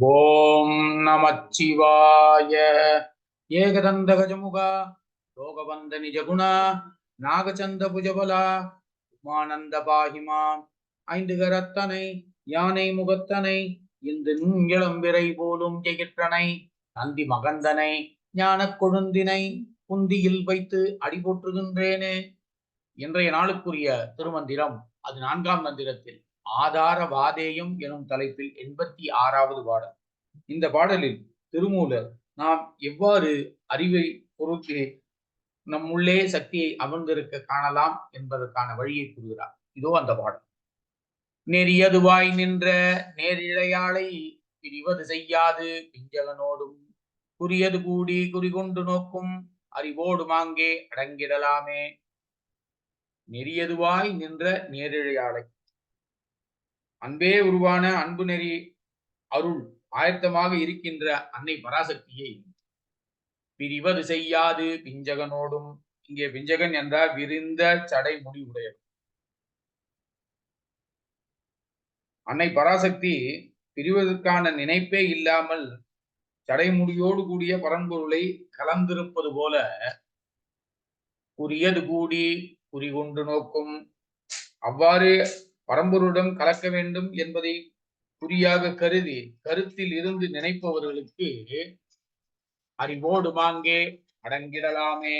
ஓம் நமச்சிவாய. ஏகதந்த கஜமுகா லோகபந்த நிஜகுணா நாகச்சந்த புஜபலா உமானந்த பாகிமா ஐந்து கரத்தனை யானை முகத்தனை இந்து இளம்பிறை போலும் ஜெயிற்றனை நந்தி மகந்தனை ஞானக் கொழுந்தினை குந்தியில் வைத்து அடிபோற்றுகின்றேனே. இன்றைய நாளுக்குரிய திருமந்திரம் அது நான்காம் மந்திரத்தில். ஆதார வாதேயம் எனும் தலைப்பில் எண்பத்தி ஆறாவது பாடல். இந்த பாடலில் திருமூலர் நாம் எவ்வாறு அறிவை பொருட்களே நம்முள்ளே சக்தியை அமர்ந்திருக்க காணலாம் என்பதற்கான வழியை கூறுகிறார். இதோ அந்த பாடல். நெறியதுவாய் நின்ற நேரிழையாளை பிரிவது செய்யாது. பிஞ்சலனோடும் குறியது கூடி குறிகொண்டு நோக்கும் அறிவோடும் அங்கே அடங்கிடலாமே. நெறியதுவாய் நின்ற நேரிழையாளை அன்பே உருவான அன்பு நெறி அருள் ஆயத்தமாக இருக்கின்ற அன்னை பராசக்தியை. பிரிவது செய்யாது பிஞ்சகனோடும். இங்கே பிஞ்சகன் என்றால் விரிந்த சடை முடி உடையவர் அன்னை பராசக்தி பிரிவதற்கான நினைப்பே இல்லாமல் சடைமுடியோடு கூடிய பரம்பொருளை கலந்திருப்பது போல குறியது கூடி குறிகொண்டு நோக்கும். அவ்வாறு பரம்பொருடன் கலக்க வேண்டும் என்பதை குறியாக கருதி கருத்தில் இருந்து நினைப்பவர்களுக்கு அறிவோடு மாங்கே அடங்கிடலாமே.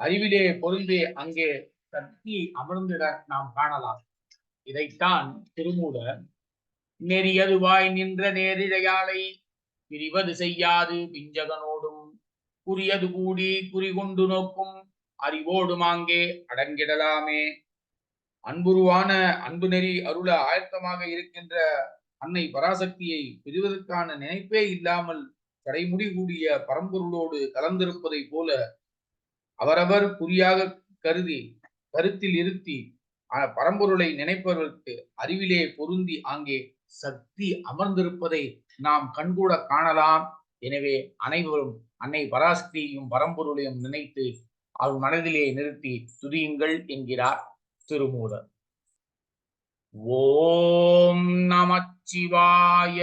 அறிவிலே பொருந்தே அங்கே சக்தி அமர்ந்திட நாம் காணலாம். இதைத்தான் திருமூலர் நெறியதுவாய் நின்ற நேரிழையாளை பிரிவது செய்யாது பிஞ்சகனோடும். குறியது கூடி குறிகொண்டு நோக்கும் அறிவோடு மாங்கே அடங்கிடலாமே. அன்புருவான அன்பு நெறி அருள ஆயத்தமாக இருக்கின்ற அன்னை பராசக்தியை பிரிவதற்கான நினைப்பே இல்லாமல் கடைமுடி கூடிய பரம்பொருளோடு கலந்திருப்பதை போல அவரவர் குறியாக கருதி கருத்தில் இருத்தி பரம்பொருளை நினைப்பவர்களுக்கு அறிவிலே பொருந்தி அங்கே சக்தி அமர்ந்திருப்பதை நாம் கண்கூட காணலாம். எனவே அனைவரும் அன்னை பராசக்தியையும் பரம்பொருளையும் நினைத்து அவர் மனதிலே நிறுத்தி துதியுங்கள் என்கிறார். திருமூலர். ஓம் நமச்சிவாய.